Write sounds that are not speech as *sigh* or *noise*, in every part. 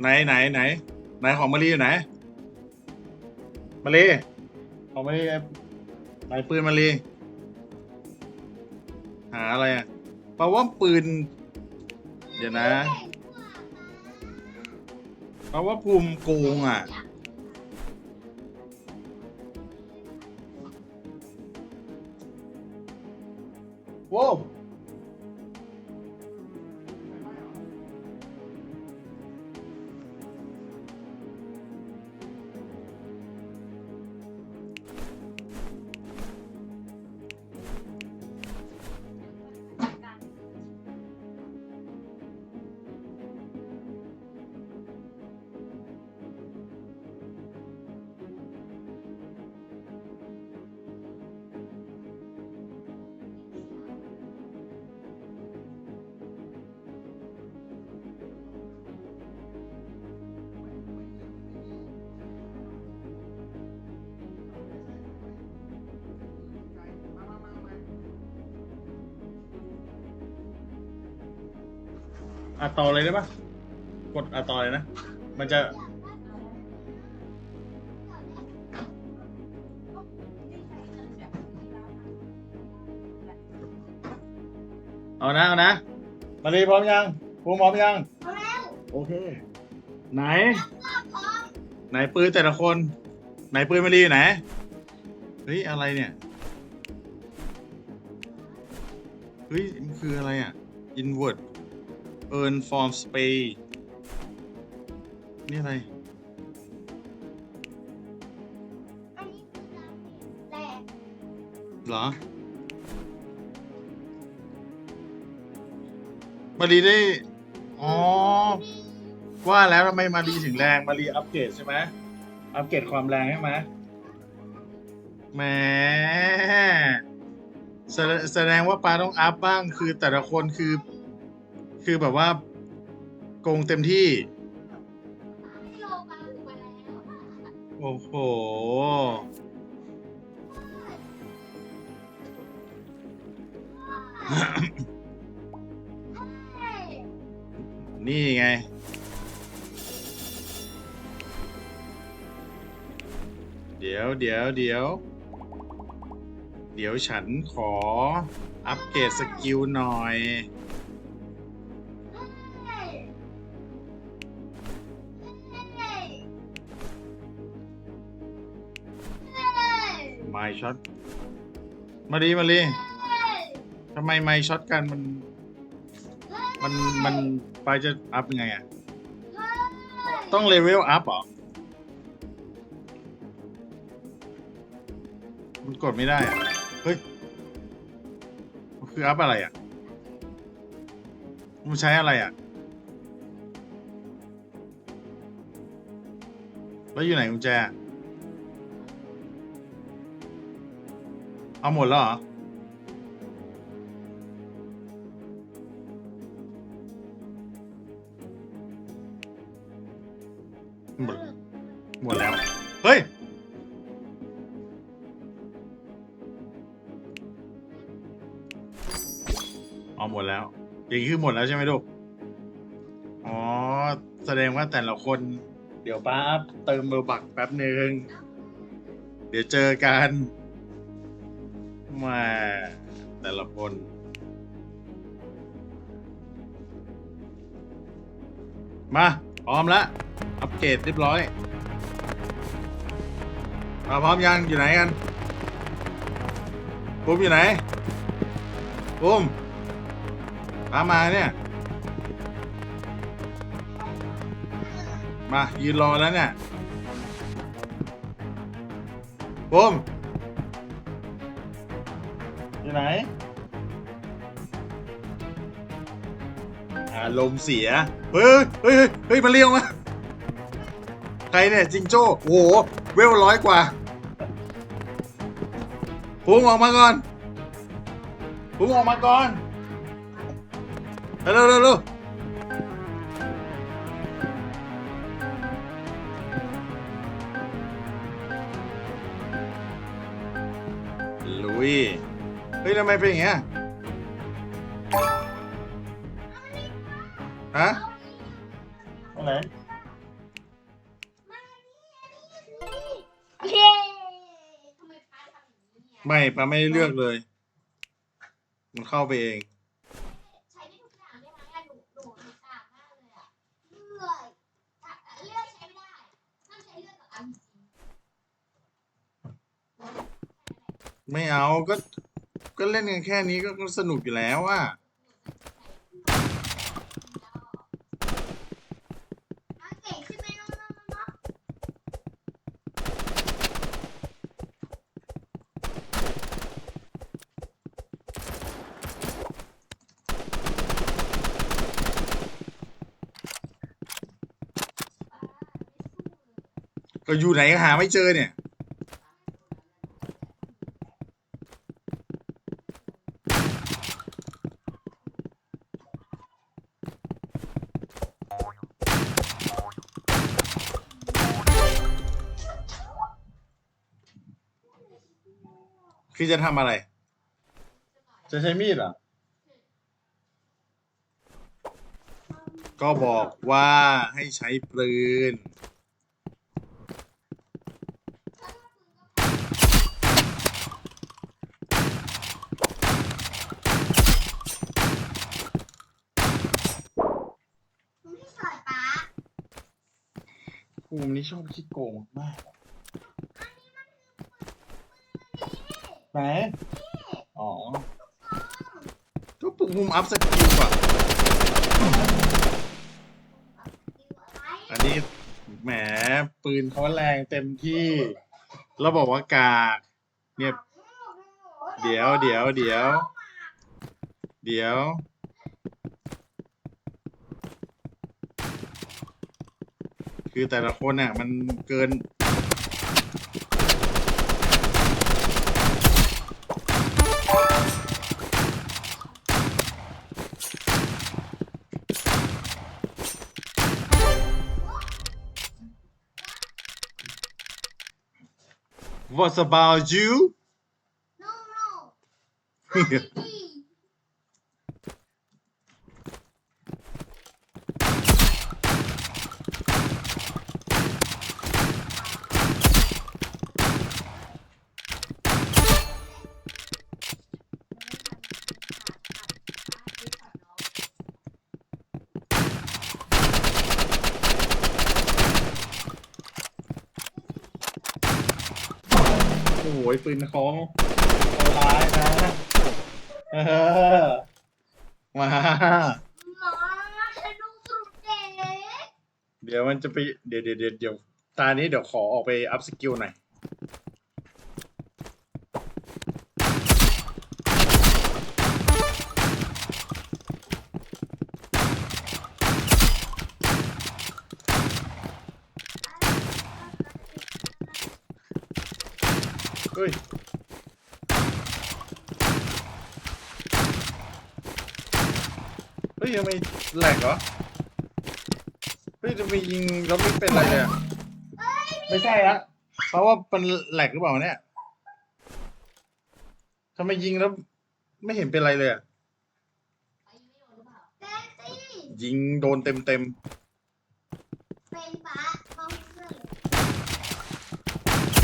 ไหนไหนไหนไหนของมารีอยู่ไหนมารีของมารีไหนปืนมารีหาอะไรอะแปลว่าปืน เดี๋ยวนะแปลว่าภูมิโกงอะว้าว อะต่อเลยได้ปะกดอะต่อเลยนะ มันจะ เอานะ เอานะ มารีพร้อมยังภูมิพร้อมยังพอแล้วโอเค ไหนก็พร้อมไหนปืนแต่ละคน ไหนปืนมารีอยู่ไหน เฮ้ย อะไรเนี่ย เฮ้ยมันคืออะไรอะ invert earn form spay นี่อะไร อันนี้คือน้ำแร่เหรอ มารีได้ อ๋อ ว่าแล้วทำไมมารีถึงแรง มารีอัปเกรดใช่ไหม อัปเกรดความแรงใช่ไหมแหมแสดแสดงว่าปลาต้องอัพบ้าง คือแต่ละคนคือ คือแบบว่าโกงเต็มที่ โอ้โห นี่ไง เดี๋ยวเดี๋ยวเดี๋ยว เดี๋ยวฉันขออัปเกรดสกิลหน่อย มช็อต มาดีมาดีทำไมไมช็อตกันมัน มันมันไปจะอัพยังไงอะ ต้องเลเวลอัพหรอ มันกดไม่ได้อะเฮ้ยมันคืออัพอะไรอะ มันใช้อะไรอะ แล้วอยู่ไหนกุญแจ เอาหมดแล้วเหรอ หมด หมดแล้ว เฮ้ย เอาหมดแล้ว อย่างนี้คือหมดแล้วใช่ไหมลูก อ๋อ แสดงว่าแต่ละคน เดี๋ยวป้าเติมเบอร์บักแป๊บหนึ่ง เดี๋ยวเจอกัน มาแต่ละคนมาพร้อมแล้วอัปเกรดเรียบร้อยมาพร้อมยังอยู่ไหนกันปุ้มอยู่ไหนปุ้มตามมาเนี่ย มายืนรอแล้วเนี่ยปุ้ม อยู่ไหน อารมณ์เสีย เฮ้ยเฮ้ยเฮ้ยเฮ้ยมาเรียวมาใครเนี่ยจิงโจ้ โอ้โห เวลร้อยกว่าพุงออกมาก่อนพุงออกมาก่อน เร็วเร็วเร็ว ทำไมเป็นอย่างเงี้ยฮะตรไหนไม่างปาไม่ได้เลือกเลย มันเข้าไปเองไม่เอาก็ ก็เล่นกันแค่นี้ก็ก็สนุกอยู่แล้วอะน้องเก่งขึ้นไหมน้องน้องน้องน้องก็อยู่ไหนก็หาไม่เจอเนี่ย คือจะทำอะไร จะใช้มีดเหรอก็บอกว่าให้ใช้ปืนมึงที่สอยป๊าภูมินี่ชอบขี้โกงมาก ไหน อ๋อ ก็ปุ่มภูมิอัพสกิลอะ อันนี้แหมปืนเขาแรงเต็มที่แล้วบอกว่ากากเนี่ยเดี๋ยวเดี๋ยวเดี๋ยว เดี๋ยว คือแต่ละคนอะ มันเกิน What about you? โน่ *laughs* ยปืนเขาเขาร้ายนะเออมาหมอฉันดูสุดเด็กเดี๋ยวมันจะไปเดี๋ยวเดี๋ยวเดี๋ยวเดี๋ยวตานี้เดี๋ยวขอออกไปอัพสกิลหน่อย เฮ้ยเฮ้ยทำไมแหลกเหรอเฮ้ยทำไมยิงแล้วไม่เป็นไรเลยอะไม่ใช่ละเพราะว่ามันแหลกหรือเปล่าเนี่ยทำไมยิงแล้ว ไม่เห็นเป็นไรเลยอะเต้นสิยิงโดนเต็มเต็ม เป็นป๊าบองเพื่อน ๆ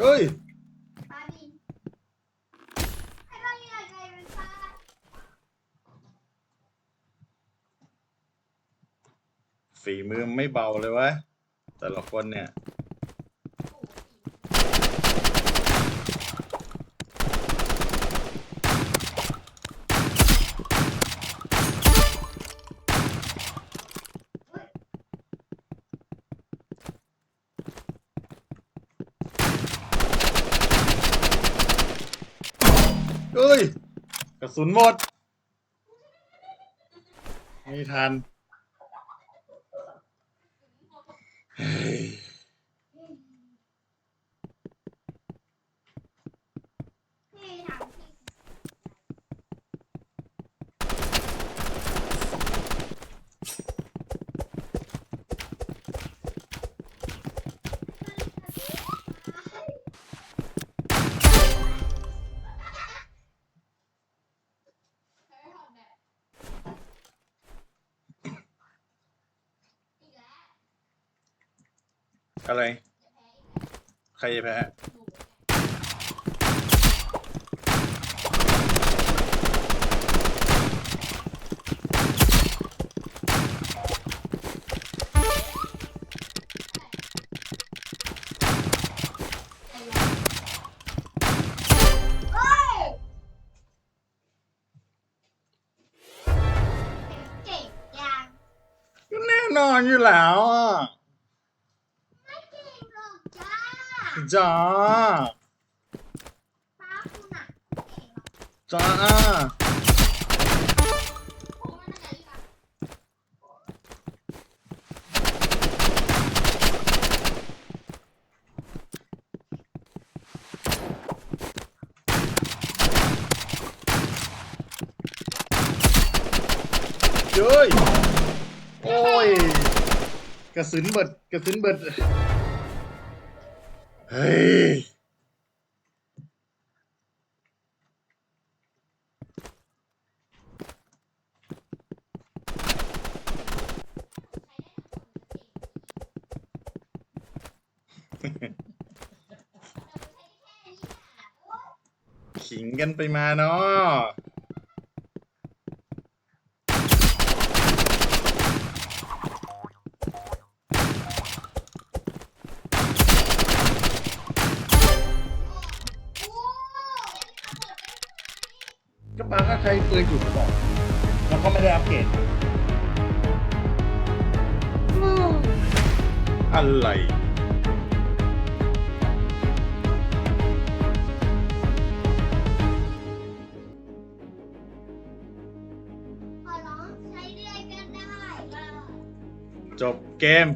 เฮ้ย ป๊าบินให้เราอยากไงเป็นป๊า ฝีมือไม่เบาเลยวะแต่ละคนเนี่ย เอ้ย กระสุนหมด ไม่ทัน อะไรจะแพ้อีกแล้วใครจะแพ้หนูเนี่ยเอ้ยเก่งยังก็แน่นอนอยู่แล้วอะ ไม่เก่งหรอกจ้า จ้า จ้าเฮ้ย โอ้ย กระสุนเบิด กระสุนเบิด เฮ้ยขิงกันไปมาเนาะ แล้วก็ไม่ได้อัปเกรดอะไร ขอร้องใช้เรื่อยก็ได้ จบเกม